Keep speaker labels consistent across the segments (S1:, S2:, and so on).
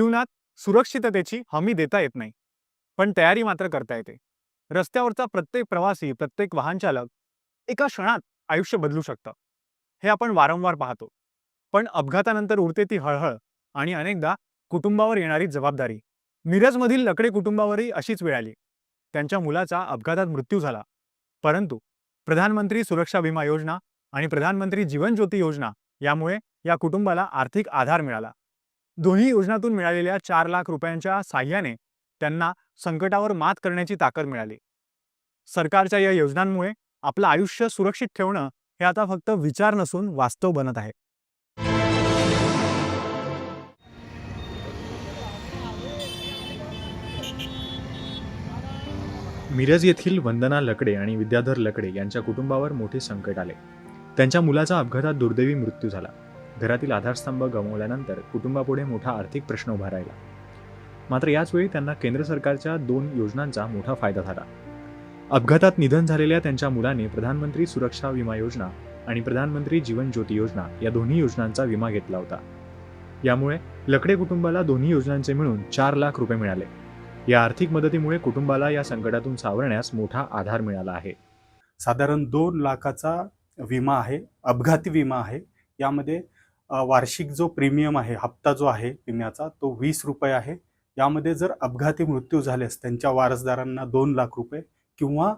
S1: जीवनात सुरक्षिततेची हमी देता येत नाही. पण तयारी मात्र करता येते. रस्त्यावरचा प्रत्येक प्रवासी प्रत्येक वाहन चालक एका क्षणात आयुष्य बदलू शकतं. हे आपण वारंवार पाहतो. पण अपघातानंतर उरते ती हळहळ आणि अनेकदा कुटुंबावर येणारी जबाबदारी. मिरजमधील लकडे कुटुंबावरही अशीच वेळ आली. त्यांच्या मुलाचा अपघातात मृत्यू झाला. परंतु प्रधानमंत्री सुरक्षा विमा योजना आणि प्रधानमंत्री जीवन ज्योती योजना यामुळे या कुटुंबाला आर्थिक आधार मिळाला. दोन्ही योजनातून मिळालेल्या चार लाख रुपयांच्या साह्याने त्यांना संकटावर मात करण्याची ताकद मिळाली. सरकारच्या या योजनांमुळे आपलं आयुष्य सुरक्षित ठेवणं हे आता फक्त विचार नसून वास्तव बनत आहे. मिरज येथील वंदना लकडे आणि विद्याधर लकडे यांच्या कुटुंबावर मोठे संकट आले. त्यांच्या मुलाचा अपघातात दुर्दैवी मृत्यू झाला. घरातील आधारस्तंभ गमावल्यानंतर कुटुंबापुढे मोठा आर्थिक प्रश्न उभा राहिला. मात्र याचवेळी त्यांना केंद्र सरकारच्या दोन योजनांचा मोठा फायदा झाला. अपघातात निधन झालेल्या त्यांच्या मुलाने प्रधानमंत्री सुरक्षा विमा योजना आणि प्रधानमंत्री जीवन ज्योती योजना या दोन्ही योजनांचा विमा घेतला होता. यामुळे लकडे कुटुंबाला दोन्ही योजनांचे मिळून चार लाख रुपये मिळाले. या आर्थिक मदतीमुळे कुटुंबाला या संकटातून सावरण्यास मोठा आधार मिळाला आहे.
S2: साधारण दोन लाखाचा विमा आहे अपघाती विमा आहे. यामध्ये वार्षिक जो प्रीमियम आहे हप्ता जो आहे विम्याचा तो वीस रुपये आहे. यामध्ये जर अपघाती मृत्यू झाल्यास त्यांच्या वारसदारांना दोन लाख रुपये किंवा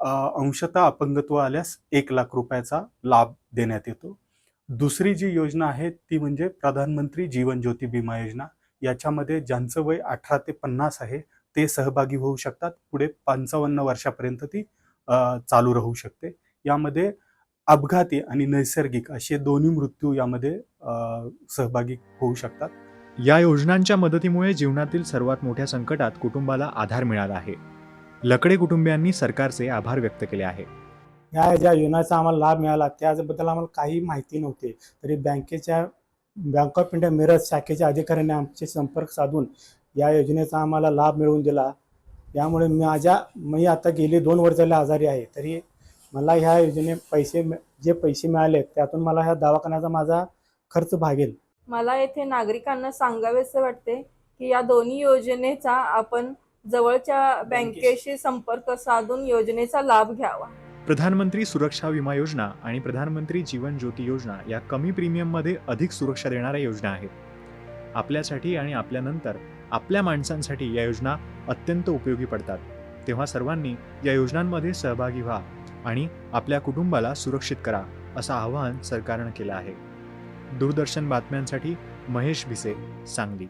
S2: अंशतः अपंगत्व आल्यास एक लाख रुपयाचा लाभ देण्यात येतो. दुसरी जी योजना आहे ती म्हणजे प्रधानमंत्री जीवन ज्योती विमा योजना. याच्यामध्ये ज्यांचं वय अठरा ते पन्नास आहे ते सहभागी होऊ शकतात. पुढे पंचावन्न वर्षापर्यंत ती चालू राहू शकते. यामध्ये अपघाती आणि नैसर्गिक असे दोन्ही मृत्यू यामध्ये सहभागी होऊ शकतात.
S1: या योजनांच्या मदतीमुळे जीवनातील सर्वात मोठ्या संकटात कुटुंबाला आधार मिळाला आहे. लकडे कुटुंबियांनी सरकारचे आभार व्यक्त केले आहे.
S3: या ज्या योजनेचा आम्हाला लाभ मिळाला त्याबद्दल आम्हाला काही माहिती नव्हती. तरी बँकेच्या बँक ऑफ इंडिया मिरज शाखेच्या अधिकाऱ्यांनी आमचे संपर्क साधून या योजनेचा आम्हाला लाभ मिळवून दिला. यामुळे माझ्या मी आता गेली दोन वर्ष झाले आजारी आहे. तरी मला ह्या योजने पैसे मि- जे पैसे मिळाले त्यातून मला ह्या दवाखान्याचा माझा खर्च भागेल.
S4: मला येथे नागरिकांना सांगावेसे वाटते की या दोन्ही योजनेचा आपण जवळच्या बँकेशी संपर्क साधून योजनेचा लाभ घ्यावा.
S1: प्रधानमंत्री सुरक्षा विमा योजना आणि प्रधानमंत्री जीवन ज्योती योजना या कमी प्रीमियममध्ये अधिक सुरक्षा देणाऱ्या योजना आहेत. आपल्यासाठी आणि आपल्यानंतर आपल्या माणसांसाठी या योजना अत्यंत उपयोगी पडतात. तेव्हा सर्वांनी या योजनांमध्ये सहभागी व्हा. आणि आपल्या कुटुंबाला सुरक्षित करा असं आवाहन सरकारनं केलं आहे. दूरदर्शन बातम्यांसाठी महेश भिसे सांगली.